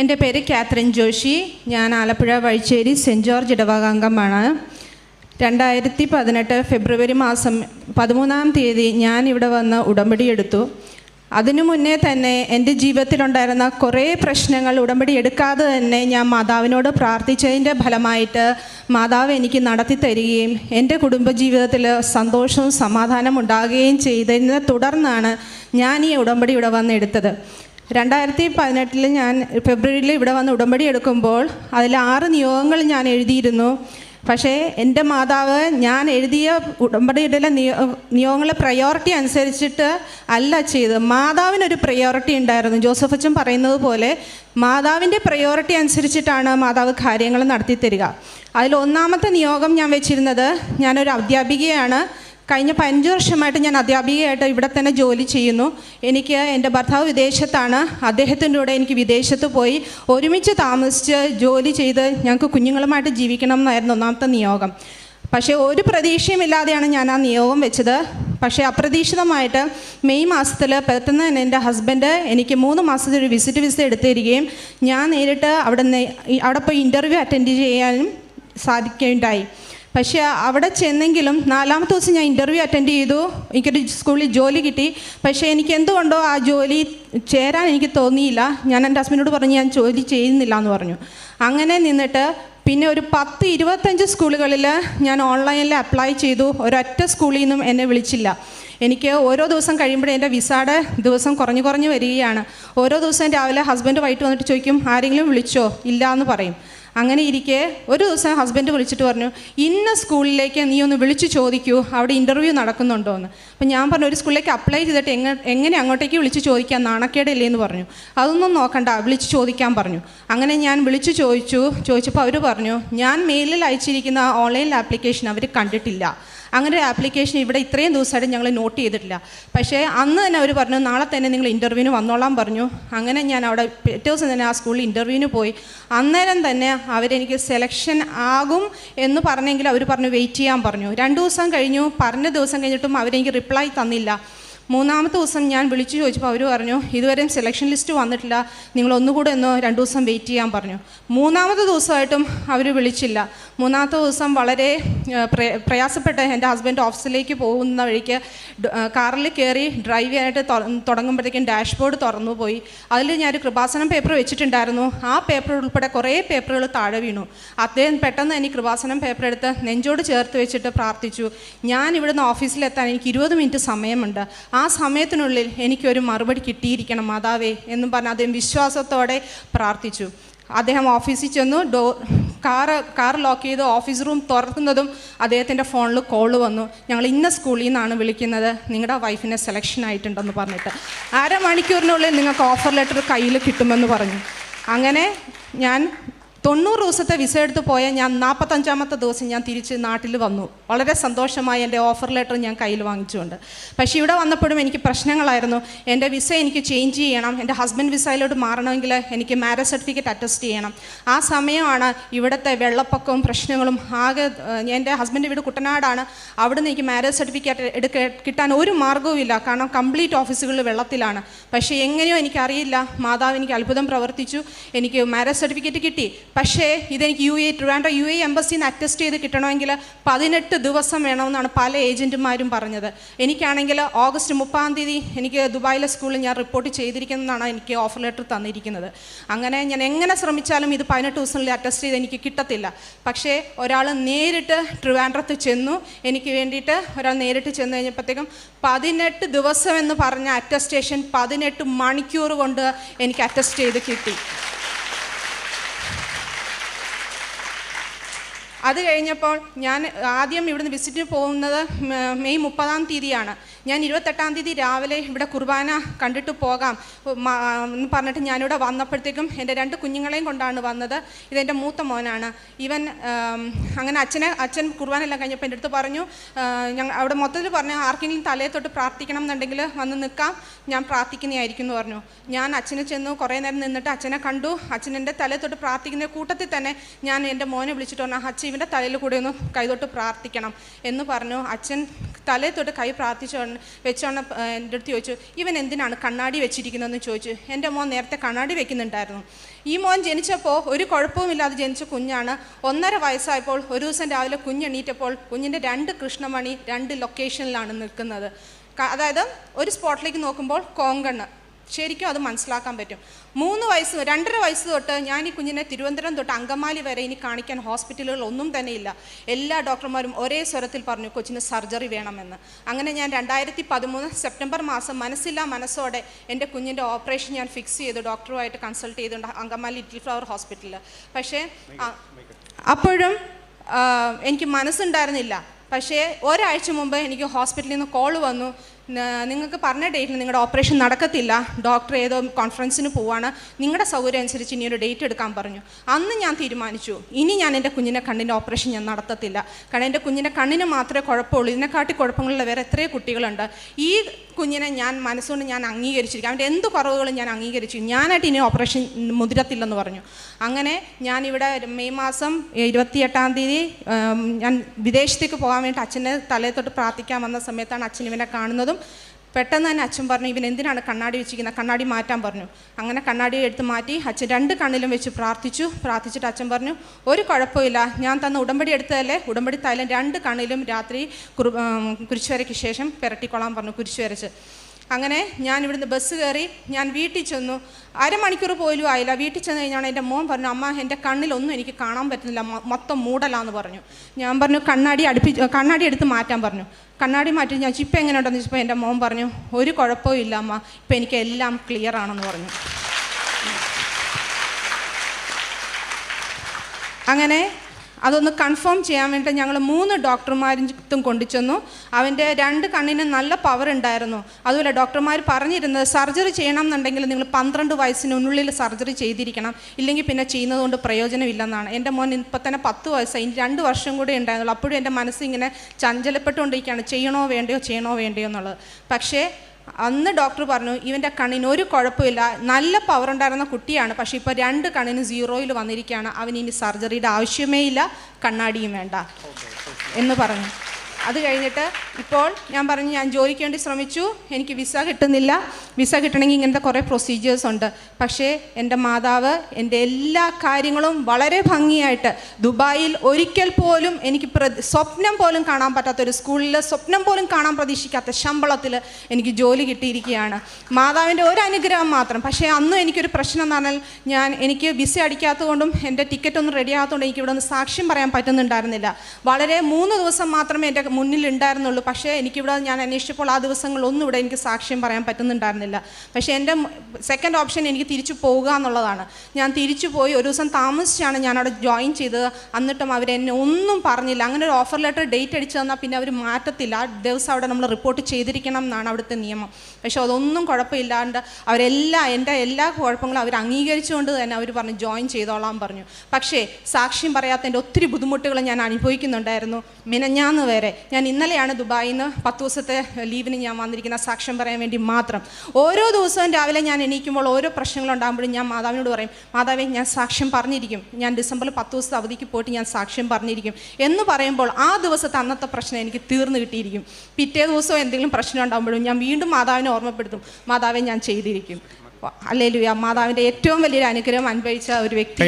എന്റെ പേര് കാത്രിൻ ജോഷി. ഞാൻ ആലപ്പുഴ വഴിച്ചേരി സെന്റ് ജോർജ് ഇടവകാംഗമാണ്. രണ്ടായിരത്തി പതിനെട്ട് ഫെബ്രുവരി മാസം പതിമൂന്നാം തീയതി ഞാൻ ഇവിടെ വന്ന് ഉടമ്പടി എടുത്തു. അതിനു മുന്നേ തന്നെ എന്റെ ജീവിതത്തിലുണ്ടായിരുന്ന കുറേ പ്രശ്നങ്ങൾ ഉടമ്പടി എടുക്കാതെ തന്നെ ഞാൻ മാതാവിനോട് പ്രാർത്ഥിച്ചതിന്റെ ഫലമായിട്ട് മാതാവ് എനിക്ക് നടത്തി തരികയും എന്റെ കുടുംബജീവിതത്തിൽ സന്തോഷവും സമാധാനവും ഉണ്ടാകുകയും ചെയ്തതിനെ തുടർന്നാണ് ഞാൻ ഈ ഉടമ്പടി ഇവിടെ വന്ന് എടുത്തത്. രണ്ടായിരത്തി പതിനെട്ടിൽ ഞാൻ ഫെബ്രുവരിയിൽ ഇവിടെ വന്ന് ഉടമ്പടി എടുക്കുമ്പോൾ അതിൽ ആറ് നിയോഗങ്ങൾ ഞാൻ എഴുതിയിരുന്നു. പക്ഷേ എന്റെ മാതാവ് ഞാൻ എഴുതിയ ഉടമ്പടിയുടെ നിയോ നിയോഗങ്ങളെ പ്രയോറിറ്റി അനുസരിച്ചിട്ട് അല്ല ചെയ്ത് മാതാവിനൊരു പ്രയോറിറ്റി ഉണ്ടായിരുന്നു. ജോസഫ് അച്ഛൻ പറയുന്നത് പോലെ മാതാവിന്റെ പ്രയോറിറ്റി അനുസരിച്ചിട്ടാണ് മാതാവ് കാര്യങ്ങൾ നടത്തി തരിക അതിൽ ഒന്നാമത്തെ നിയോഗം ഞാൻ വെച്ചിരുന്നത് ഞാനൊരു അധ്യാപികയാണ്. കഴിഞ്ഞ പതിനഞ്ച് വർഷമായിട്ട് ഞാൻ അധ്യാപികയായിട്ട് ഇവിടെ തന്നെ ജോലി ചെയ്യുന്നു. എനിക്ക് എന്റെ ഭർത്താവ് വിദേശത്താണ്. അദ്ദേഹത്തിന്റെ കൂടെ എനിക്ക് വിദേശത്ത് പോയി ഒരുമിച്ച് താമസിച്ച് ജോലി ചെയ്ത് ഞങ്ങൾക്ക് കുഞ്ഞുങ്ങളുമായിട്ട് ജീവിക്കണം എന്നായിരുന്നു ഒന്നാമത്തെ നിയോഗം. പക്ഷേ ഒരു പ്രതീക്ഷയുമില്ലാതെയാണ് ഞാൻ ആ നിയോഗം വെച്ചത്. പക്ഷേ അപ്രതീക്ഷിതമായിട്ട് മെയ് മാസത്തിൽ പെട്ടെന്ന് തന്നെ എന്റെ ഹസ്ബൻഡ് എനിക്ക് മൂന്ന് മാസത്തെ ഒരു വിസിറ്റ് വിസ എടുത്തു തരികയും ഞാൻ നേരിട്ട് അവിടെ അവിടെ പോയി ഇന്റർവ്യൂ അറ്റൻഡ് ചെയ്യാനും സാധിക്കുകയുണ്ടായി. പക്ഷേ അവിടെ ചെന്നെങ്കിലും നാലാമത്തെ ദിവസം ഞാൻ ഇന്റർവ്യൂ അറ്റൻഡ് ചെയ്തു. എനിക്കൊരു സ്കൂളിൽ ജോലി കിട്ടി. പക്ഷേ എനിക്ക് എന്തുകൊണ്ടോ ആ ജോലി ചേരാൻ എനിക്ക് തോന്നിയില്ല. ഞാൻ എന്റെ ഹസ്ബൻഡോട് പറഞ്ഞു ഞാൻ ജോലി ചെയ്യുന്നില്ല എന്ന് പറഞ്ഞു. അങ്ങനെ നിന്നിട്ട് പിന്നെ ഒരു പത്ത് ഇരുപത്തഞ്ച് സ്കൂളുകളിൽ ഞാൻ ഓൺലൈനിൽ അപ്ലൈ ചെയ്തു. ഒരൊറ്റ സ്കൂളിൽ നിന്നും എന്നെ വിളിച്ചില്ല. എനിക്ക് ഓരോ ദിവസം കഴിയുമ്പോഴേ എന്റെ വിസയുടെ ദിവസം കുറഞ്ഞു കുറഞ്ഞു വരികയാണ്. ഓരോ ദിവസം രാവിലെ ഹസ്ബൻഡ് വൈകിട്ട് വന്നിട്ട് ചോദിക്കും ആരെങ്കിലും വിളിച്ചോ? ഇല്ല എന്ന് പറയും. അങ്ങനെ ഇരിക്കെ ഒരു ദിവസം ഹസ്ബൻഡ് വിളിച്ചിട്ട് പറഞ്ഞു ഇന്ന സ്കൂളിലേക്ക് നീ ഒന്ന് വിളിച്ചു ചോദിക്കൂ അവിടെ ഇന്റർവ്യൂ നടക്കുന്നുണ്ടോ എന്ന് അപ്പം ഞാൻ പറഞ്ഞു ഒരു സ്കൂളിലേക്ക് അപ്ലൈ ചെയ്തിട്ട് എങ്ങനെ എങ്ങനെ അങ്ങോട്ടേക്ക് വിളിച്ച് ചോദിക്കാൻ നാണക്കേടില്ലേ എന്ന് പറഞ്ഞു. അതൊന്നും നോക്കണ്ട വിളിച്ച് ചോദിക്കാൻ പറഞ്ഞു. അങ്ങനെ ഞാൻ വിളിച്ചു ചോദിച്ചു ചോദിച്ചപ്പോൾ അവർ പറഞ്ഞു ഞാൻ മെയിലിൽ അയച്ചിരിക്കുന്ന ഓൺലൈൻ ആപ്ലിക്കേഷൻ അവർ കണ്ടിട്ടില്ല. അങ്ങനെ ഒരു ആപ്ലിക്കേഷൻ ഇവിടെ ഇത്രയും ദിവസമായിട്ട് ഞങ്ങൾ നോട്ട് ചെയ്തിട്ടില്ല. പക്ഷേ അന്ന് തന്നെ അവർ പറഞ്ഞു നാളെ തന്നെ നിങ്ങൾ ഇന്റർവ്യൂവിന് വന്നോളാം പറഞ്ഞു. അങ്ങനെ ഞാൻ അവിടെ പിറ്റേ ദിവസം തന്നെ ആ സ്കൂളിൽ ഇന്റർവ്യൂവിന് പോയി. അന്നേരം തന്നെ അവരെനിക്ക് സെലക്ഷൻ ആകും എന്ന് പറഞ്ഞെങ്കിൽ അവർ പറഞ്ഞു വെയിറ്റ് ചെയ്യാൻ പറഞ്ഞു. രണ്ട് ദിവസം കഴിഞ്ഞു. പറഞ്ഞ ദിവസം കഴിഞ്ഞിട്ടും അവരെനിക്ക് റിപ്ലൈ തന്നില്ല. മൂന്നാമത്തെ ദിവസം ഞാൻ വിളിച്ചു ചോദിച്ചപ്പോൾ അവർ പറഞ്ഞു ഇതുവരെയും സെലക്ഷൻ ലിസ്റ്റ് വന്നിട്ടില്ല. നിങ്ങൾ ഒന്നുകൂടെ ഒന്ന് രണ്ട് ദിവസം വെയിറ്റ് ചെയ്യാൻ പറഞ്ഞു. മൂന്നാമത്തെ ദിവസമായിട്ടും അവർ വിളിച്ചില്ല. മൂന്നാമത്തെ ദിവസം വളരെ പ്രയാസപ്പെട്ട എന്റെ ഹസ്ബൻഡ് ഓഫീസിലേക്ക് പോകുന്ന വഴിക്ക് കാറിൽ കയറി ഡ്രൈവ് ചെയ്യാനായിട്ട് തുടങ്ങുമ്പോഴത്തേക്കും ഡാഷ്ബോർഡ് തുറന്നു പോയി അതിൽ ഞാനൊരു കൃപാസനം പേപ്പർ വെച്ചിട്ടുണ്ടായിരുന്നു. ആ പേപ്പർ ഉൾപ്പെടെ കുറേ പേപ്പറുകൾ താഴെ വീണു. അദ്ദേഹം പെട്ടെന്ന് എനിക്ക് കൃപാസനം പേപ്പർ എടുത്ത് നെഞ്ചോട് ചേർത്ത് വെച്ചിട്ട് പ്രാർത്ഥിച്ചു. ഞാൻ ഇവിടുന്ന് ഓഫീസിലെത്താൻ എനിക്ക് ഇരുപത് മിനിറ്റ് സമയമുണ്ട്. ആ സമയത്തിനുള്ളിൽ എനിക്കൊരു മറുപടി കിട്ടിയിരിക്കണം മാതാവേ എന്നും പറഞ്ഞ് അദ്ദേഹം വിശ്വാസത്തോടെ പ്രാർത്ഥിച്ചു. അദ്ദേഹം ഓഫീസിൽ ചെന്നു ഡോ കാറ് കാർ ലോക്ക് ചെയ്ത് ഓഫീസ് റൂം തുറക്കുന്നതും അദ്ദേഹത്തിന്റെ ഫോണിൽ കോൾ വന്നു. ഞങ്ങൾ ഇന്ന സ്കൂളിൽ നിന്നാണ് വിളിക്കുന്നത് നിങ്ങളുടെ വൈഫിനെ സെലക്ഷൻ ആയിട്ടുണ്ടെന്ന് പറഞ്ഞിട്ട്. അരമണിക്കൂറിനുള്ളിൽ നിങ്ങൾക്ക് ഓഫർ ലെറ്റർ കയ്യിൽ കിട്ടുമെന്ന് പറഞ്ഞു. അങ്ങനെ ഞാൻ തൊണ്ണൂറ് ദിവസത്തെ വിസ എടുത്ത് പോയ ഞാൻ നാൽപ്പത്തഞ്ചാമത്തെ ദിവസം ഞാൻ തിരിച്ച് നാട്ടിൽ വന്നു. വളരെ സന്തോഷമായി എന്റെ ഓഫർ ലെറ്റർ ഞാൻ കയ്യിൽ വാങ്ങിച്ചുകൊണ്ട്. പക്ഷേ ഇവിടെ വന്നപ്പോഴും എനിക്ക് പ്രശ്നങ്ങളായിരുന്നു. എന്റെ വിസ എനിക്ക് ചേഞ്ച് ചെയ്യണം. എന്റെ ഹസ്ബൻഡ് വിസയിലോട്ട് മാറണമെങ്കിൽ എനിക്ക് മാരേജ് സർട്ടിഫിക്കറ്റ് അറ്റസ്റ്റ് ചെയ്യണം. ആ സമയമാണ് ഇവിടുത്തെ വെള്ളപ്പൊക്കവും പ്രശ്നങ്ങളും. ആകെ എന്റെ ഹസ്ബൻഡ് വീട് കുട്ടനാടാണ്. അവിടുന്ന് എനിക്ക് മാരേജ് സർട്ടിഫിക്കറ്റ് എടുക്ക കിട്ടാൻ ഒരു മാർഗവുമില്ല കാരണം കംപ്ലീറ്റ് ഓഫീസുകളിൽ വെള്ളത്തിലാണ്. പക്ഷേ എങ്ങനെയോ എനിക്കറിയില്ല. മാതാവ് എനിക്ക് അത്ഭുതം പ്രവർത്തിച്ചു. എനിക്ക് മാരേജ് സർട്ടിഫിക്കറ്റ് കിട്ടി. പക്ഷേ ഇതെനിക്ക് U A Trivandrum U A എംബസിയിൽ നിന്ന് അറ്റസ്റ്റ് ചെയ്ത് കിട്ടണമെങ്കിൽ പതിനെട്ട് ദിവസം വേണമെന്നാണ് പല ഏജന്റുമാരും പറഞ്ഞത്. എനിക്കാണെങ്കിൽ ഓഗസ്റ്റ് മുപ്പതാം തീയതി എനിക്ക് ദുബായിലെ സ്കൂളിൽ ഞാൻ റിപ്പോർട്ട് ചെയ്തിരിക്കുന്നതാണ് എനിക്ക് ഓഫർ ലെറ്റർ തന്നിരിക്കുന്നത്. അങ്ങനെ ഞാൻ എങ്ങനെ ശ്രമിച്ചാലും ഇത് പതിനെട്ട് ദിവസങ്ങളിൽ അറ്റസ്റ്റ് ചെയ്ത് എനിക്ക് കിട്ടത്തില്ല. പക്ഷേ ഒരാൾ നേരിട്ട് ട്രിവാൻഡ്രത്ത് ചെന്നു. എനിക്ക് വേണ്ടിയിട്ട് ഒരാൾ നേരിട്ട് ചെന്ന് കഴിഞ്ഞപ്പോഴത്തേക്കും പതിനെട്ട് ദിവസം എന്ന് പറഞ്ഞ അറ്റസ്റ്റേഷൻ പതിനെട്ട് മണിക്കൂർ കൊണ്ട് എനിക്ക് അറ്റസ്റ്റ് ചെയ്ത് കിട്ടി. അത് കഴിഞ്ഞപ്പോൾ ഞാൻ ആദ്യം ഇവിടുന്ന് വിസിറ്റിന് പോകുന്നത് മെയ് മുപ്പതാം തീയതിയാണ്. ഞാൻ ഇരുപത്തെട്ടാം തീയതി രാവിലെ ഇവിടെ കുർബാന കണ്ടിട്ട് പോകാം. എന്ന് പറഞ്ഞിട്ട് ഞാനിവിടെ വന്നപ്പോഴത്തേക്കും എന്റെ രണ്ട് കുഞ്ഞുങ്ങളെയും കൊണ്ടാണ് വന്നത്. ഇതെന്റെ മൂത്ത മോനാണ്. ഇവൻ അങ്ങനെ അച്ഛനെ അച്ഛൻ കുർബാന എല്ലാം കഴിഞ്ഞപ്പോൾ എന്റെ അടുത്ത് പറഞ്ഞു ഞങ്ങൾ അവിടെ മൊത്തത്തിൽ പറഞ്ഞു ആർക്കെങ്കിലും തലയെ തൊട്ട് പ്രാർത്ഥിക്കണം എന്നുണ്ടെങ്കിൽ വന്ന് നിൽക്കാം. ഞാൻ പ്രാർത്ഥിക്കുന്നതായിരിക്കും എന്ന് പറഞ്ഞു. ഞാൻ അച്ഛനെ ചെന്നു കുറേ നേരം നിന്നിട്ട് അച്ഛനെ കണ്ടു. അച്ഛൻ എന്റെ തലയെ തൊട്ട് പ്രാർത്ഥിക്കുന്ന കൂട്ടത്തിൽ തന്നെ ഞാൻ എന്റെ മോനെ വിളിച്ചിട്ട് പറഞ്ഞു അച്ഛൻ ഇവന്റെ തലയിൽ കൂടെ ഒന്ന് കൈതൊട്ട് പ്രാർത്ഥിക്കണം എന്ന് പറഞ്ഞു. അച്ഛൻ തലയിൽ തൊട്ട് കൈ പ്രാർത്ഥിച്ച വെച്ചോണ്ട് എന്റെ അടുത്ത് ചോദിച്ചു ഇവൻ എന്തിനാണ് കണ്ണാടി വെച്ചിരിക്കുന്നതെന്ന് ചോദിച്ചു. എന്റെ മോൻ നേരത്തെ കണ്ണാടി വെക്കുന്നുണ്ടായിരുന്നു. ഈ മോൻ ജനിച്ചപ്പോൾ ഒരു കുഴപ്പവുമില്ലാതെ ജനിച്ച കുഞ്ഞാണ്. ഒന്നര വയസ്സായപ്പോൾ ഒരു ദിവസം രാവിലെ കുഞ്ഞെണീറ്റപ്പോൾ കുഞ്ഞിന്റെ രണ്ട് കൃഷ്ണമണി രണ്ട് ലൊക്കേഷനിലാണ് നിൽക്കുന്നത്. അതായത് ഒരു സ്പോട്ടിലേക്ക് നോക്കുമ്പോൾ കോങ്കണ്ണ്. ശരിക്കും അത് മനസ്സിലാക്കാൻ പറ്റും. മൂന്ന് വയസ്സ് രണ്ടര വയസ്സ് തൊട്ട് ഞാൻ ഈ കുഞ്ഞിനെ തിരുവനന്തപുരം തൊട്ട് അങ്കമാലി വരെ ഇനി കാണിക്കാൻ ഹോസ്പിറ്റലുകൾ ഒന്നും തന്നെ ഇല്ല. എല്ലാ ഡോക്ടർമാരും ഒരേ സ്വരത്തിൽ പറഞ്ഞു കൊച്ചിന് സർജറി വേണമെന്ന്. അങ്ങനെ ഞാൻ രണ്ടായിരത്തി പതിമൂന്ന് സെപ്റ്റംബർ മാസം മനസ്സില്ലാ മനസ്സോടെ എന്റെ കുഞ്ഞിന്റെ ഓപ്പറേഷൻ ഞാൻ ഫിക്സ് ചെയ്തു ഡോക്ടറുമായിട്ട് കൺസൾട്ട് ചെയ്തുകൊണ്ട് അങ്കമാലി ലിറ്റിൽ ഫ്ലവർ ഹോസ്പിറ്റലിൽ പക്ഷേ അപ്പോഴും എനിക്ക് മനസ്സുണ്ടായിരുന്നില്ല. പക്ഷേ ഒരാഴ്ച മുമ്പ് എനിക്ക് ഹോസ്പിറ്റലിൽ നിന്ന് കോൾ വന്നു. നിങ്ങൾക്ക് പറഞ്ഞ ഡേറ്റിൽ നിങ്ങളുടെ ഓപ്പറേഷൻ നടക്കത്തില്ല. ഡോക്ടർ ഏതോ കോൺഫറൻസിന് പോവാണ്. നിങ്ങളുടെ സൗകര്യം അനുസരിച്ച് ഇനി ഒരു ഡേറ്റ് എടുക്കാൻ പറഞ്ഞു. അന്ന് ഞാൻ തീരുമാനിച്ചു. ഇനി ഞാൻ എന്റെ കുഞ്ഞിനെ കണ്ണിന്റെ ഓപ്പറേഷൻ ഞാൻ നടത്തത്തില്ല. കാരണം എന്റെ കുഞ്ഞിന്റെ കണ്ണിന് മാത്രമേ കുഴപ്പമുള്ളൂ. ഇതിനെക്കാട്ടി കുഴപ്പങ്ങളുള്ള വേറെ എത്രയോ കുട്ടികളുണ്ട്. ഈ കുഞ്ഞിനെ ഞാൻ മനസ്സുകൊണ്ട് ഞാൻ അംഗീകരിച്ചിരിക്കും. അവന്റെ എന്ത് കുറവുകളും ഞാൻ അംഗീകരിച്ചു. ഞാനായിട്ട് ഇനി ഓപ്പറേഷൻ മുതിരത്തില്ലെന്ന് പറഞ്ഞു. അങ്ങനെ ഞാൻ ഇവിടെ മെയ് മാസം ഇരുപത്തിയെട്ടാം തീയതി ഞാൻ വിദേശത്തേക്ക് പോകാൻ വേണ്ടി അച്ഛനെ തലയെ തൊട്ട് പ്രാർത്ഥിക്കാൻ വന്ന സമയത്താണ് അച്ഛൻ ഇവനെ കാണുന്നതും. പെട്ടെന്ന് തന്നെ അച്ഛൻ പറഞ്ഞു ഇവൻ എന്തിനാണ് കണ്ണാടി വെച്ചിരിക്കുന്നത്? കണ്ണാടി മാറ്റാൻ പറഞ്ഞു. അങ്ങനെ കണ്ണാടി എടുത്ത് മാറ്റി അച്ഛൻ രണ്ട് കണ്ണിലും വെച്ച് പ്രാർത്ഥിച്ചു. പ്രാർത്ഥിച്ചിട്ട് അച്ഛൻ പറഞ്ഞു ഒരു കുഴപ്പമില്ല. ഞാൻ തന്ന ഉടമ്പടി എടുത്തതല്ലേ? ഉടമ്പടി തൈലം രണ്ട് കണ്ണിലും രാത്രി കുറു ഉം, കുരിശുവരയ്ക്ക് ശേഷം പുരട്ടിക്കൊള്ളാൻ പറഞ്ഞു കുരിശു വരച്ച് അങ്ങനെ ഞാൻ ഇവിടുന്ന് ബസ് കയറി ഞാൻ വീട്ടിൽ ചെന്നു. അരമണിക്കൂർ പോലും ആയില്ല. വീട്ടിൽ ചെന്ന് കഴിഞ്ഞാണ് എന്റെ മോൻ പറഞ്ഞു അമ്മ എന്റെ കണ്ണിലൊന്നും എനിക്ക് കാണാൻ പറ്റുന്നില്ല. മൊത്തം മൂടലാന്ന് പറഞ്ഞു. ഞാൻ പറഞ്ഞു കണ്ണാടി അടുപ്പി കണ്ണാടി എടുത്ത് മാറ്റാൻ പറഞ്ഞു. കണ്ണാടി മാറ്റി ഞാൻ ഇപ്പം എങ്ങനെ ഉണ്ടെന്ന് ചോദിച്ചപ്പോൾ എന്റെ മോൻ പറഞ്ഞു ഒരു കുഴപ്പവും ഇല്ല അമ്മ. ഇപ്പം എനിക്ക് എല്ലാം ക്ലിയർ ആണെന്ന് പറഞ്ഞു. അങ്ങനെ അതൊന്ന് കൺഫേം ചെയ്യാൻ വേണ്ടി ഞങ്ങൾ മൂന്ന് ഡോക്ടർമാരും കൊണ്ടുചെന്നു. അവന്റെ രണ്ട് കണ്ണിന് നല്ല പവർ ഉണ്ടായിരുന്നു. അതുപോലെ ഡോക്ടർമാർ പറഞ്ഞിരുന്നത് സർജറി ചെയ്യണം എന്നുണ്ടെങ്കിൽ നിങ്ങൾ പന്ത്രണ്ട് വയസ്സിനുള്ളിൽ സർജറി ചെയ്തിരിക്കണം. ഇല്ലെങ്കിൽ പിന്നെ ചെയ്യുന്നത് കൊണ്ട് പ്രയോജനമില്ലെന്നാണ്. എന്റെ മോൻ ഇപ്പം തന്നെ പത്ത് വയസ്സായി. ഇനി രണ്ട് വർഷം കൂടെ ഉണ്ടായിരുന്നുള്ളൂ. അപ്പോഴും എന്റെ മനസ്സിങ്ങനെ ചഞ്ചലപ്പെട്ടുകൊണ്ടിരിക്കുകയാണ്. ചെയ്യണോ വേണ്ടയോ? ചെയ്യണോ വേണ്ടയോ എന്നുള്ളത്. പക്ഷേ അന്ന് ഡോക്ടർ പറഞ്ഞു ഇവന്റെ കണ്ണിന് ഒരു കുഴപ്പമില്ല. നല്ല പവർ ഉണ്ടായിരുന്ന കുട്ടിയാണ്. പക്ഷേ ഇപ്പോൾ രണ്ട് കണ്ണിന് സീറോയിൽ വന്നിരിക്കുകയാണ്. അവന് സർജറിയുടെ ആവശ്യമേ ഇല്ല. കണ്ണാടിയും വേണ്ട. എന്ന് പറഞ്ഞു. അത് കഴിഞ്ഞിട്ട് ഇപ്പോൾ ഞാൻ പറഞ്ഞു ഞാൻ ജോലിക്ക് വേണ്ടി ശ്രമിച്ചു. എനിക്ക് വിസ കിട്ടുന്നില്ല. വിസ കിട്ടണമെങ്കിൽ ഇങ്ങനത്തെ കുറേ പ്രൊസീജിയേഴ്സ് ഉണ്ട്. പക്ഷേ എന്റെ മാതാവ് എന്റെ എല്ലാ കാര്യങ്ങളും വളരെ ഭംഗിയായിട്ട് ദുബായിൽ ഒരിക്കൽ പോലും എനിക്ക് സ്വപ്നം പോലും കാണാൻ പറ്റാത്ത ഒരു സ്കൂളിൽ സ്വപ്നം പോലും കാണാൻ പ്രതീക്ഷിക്കാത്ത ശമ്പളത്തിൽ എനിക്ക് ജോലി കിട്ടിയിരിക്കുകയാണ്. മാതാവിന്റെ ഒരു അനുഗ്രഹം മാത്രം. പക്ഷേ അന്നും എനിക്കൊരു പ്രശ്നം എന്ന് പറഞ്ഞാൽ ഞാൻ എനിക്ക് വിസ അടിക്കാത്തതുകൊണ്ടും എന്റെ ടിക്കറ്റ് ഒന്നും റെഡി ആകാത്തതുകൊണ്ട് എനിക്ക് ഇവിടെ ഒന്ന് സാക്ഷ്യം പറയാൻ പറ്റുന്നുണ്ടായിരുന്നില്ല. വളരെ മൂന്ന് ദിവസം മാത്രമേ എന്റെ മുന്നിൽ ഉണ്ടായിരുന്നുള്ളൂ പക്ഷേ എനിക്കിവിടെ ഞാൻ അന്വേഷിച്ചപ്പോൾ ആ ദിവസങ്ങളൊന്നും ഇവിടെ എനിക്ക് സാക്ഷ്യം പറയാൻ പറ്റുന്നുണ്ടായിരുന്നില്ല. പക്ഷേ എന്റെ സെക്കൻഡ് ഓപ്ഷൻ എനിക്ക് തിരിച്ചു പോവുക എന്നുള്ളതാണ്. ഞാൻ തിരിച്ചു പോയി ഒരു ദിവസം താമസിച്ചാണ് ഞാൻ അവിടെ ജോയിൻ ചെയ്തത്. എന്നിട്ടും അവർ എന്നെ ഒന്നും പറഞ്ഞില്ല. അങ്ങനെ ഒരു ഓഫർ ലെറ്റർ ഡേറ്റ് അടിച്ചു തന്നാൽ പിന്നെ അവർ മാറ്റത്തില്ല. ആ ദിവസം അവിടെ നമ്മൾ റിപ്പോർട്ട് ചെയ്തിരിക്കണം എന്നാണ് അവിടുത്തെ നിയമം. പക്ഷേ അതൊന്നും കുഴപ്പമില്ലാണ്ട് അവരെല്ലാം എന്റെ എല്ലാ കുഴപ്പങ്ങളും അവർ അംഗീകരിച്ചുകൊണ്ട് തന്നെ അവർ പറഞ്ഞു ജോയിൻ ചെയ്തോളാം പറഞ്ഞു. പക്ഷേ സാക്ഷ്യം പറയാത്തതിന്റെ ഒത്തിരി ബുദ്ധിമുട്ടുകൾ ഞാൻ അനുഭവിക്കുന്നുണ്ടായിരുന്നു. മിനഞ്ഞാന്ന് വരെ ഞാൻ ഇന്നലെയാണ് ദുബായിൽ നിന്ന് പത്ത് ദിവസത്തെ ലീവിന് ഞാൻ വന്നിരിക്കുന്ന സാക്ഷ്യം പറയാൻ വേണ്ടി മാത്രം. ഓരോ ദിവസവും രാവിലെ ഞാൻ എണീക്കുമ്പോൾ ഓരോ പ്രശ്നങ്ങളുണ്ടാകുമ്പോഴും ഞാൻ മാതാവിനോട് പറയും മാതാവേ ഞാൻ സാക്ഷ്യം പറഞ്ഞിരിക്കും. ഞാൻ ഡിസംബർ പത്ത് ദിവസത്തെ അവധിക്ക് പോയിട്ട് ഞാൻ സാക്ഷ്യം പറഞ്ഞിരിക്കും. എന്ന് പറയുമ്പോൾ ആ ദിവസത്തെ അന്നത്തെ പ്രശ്നം എനിക്ക് തീർന്നു കിട്ടിയിരിക്കും. പിറ്റേ ദിവസം എന്തെങ്കിലും പ്രശ്നം ഉണ്ടാകുമ്പോഴും ഞാൻ വീണ്ടും മാതാവിനെ ഓർമ്മപ്പെടുത്തും. മാതാവെ ഞാൻ ചെയ്തിരിക്കും. അല്ലേലുയ. മാതാവിന്റെ ഏറ്റവും വലിയൊരു അനുഗ്രഹം അനുഭവിച്ച ഒരു വ്യക്തി